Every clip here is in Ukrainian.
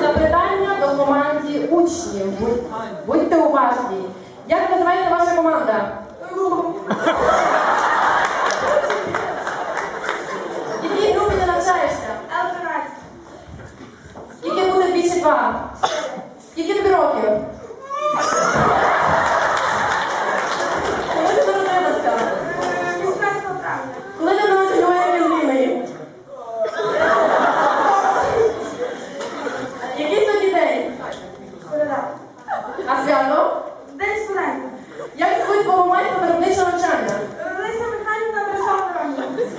Запитання до команді учнів. Будьте уважні. Як називається ваша команда? Якій групі ти навчаєшся? Скільки буде більше два?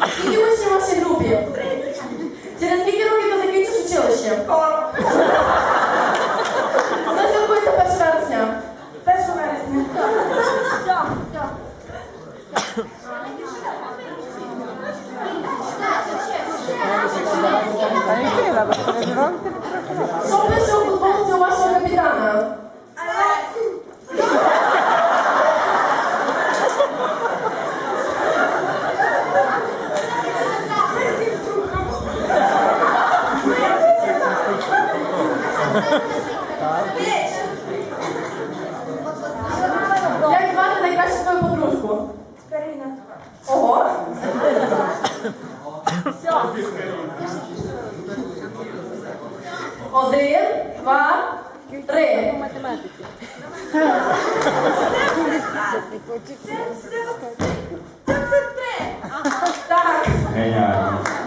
Скільки учнів в вашій групі? Через скільки років ти закінчиш училище? Як звати найкращу твою подружку? Каріна. Ого. Один, два, три. Так.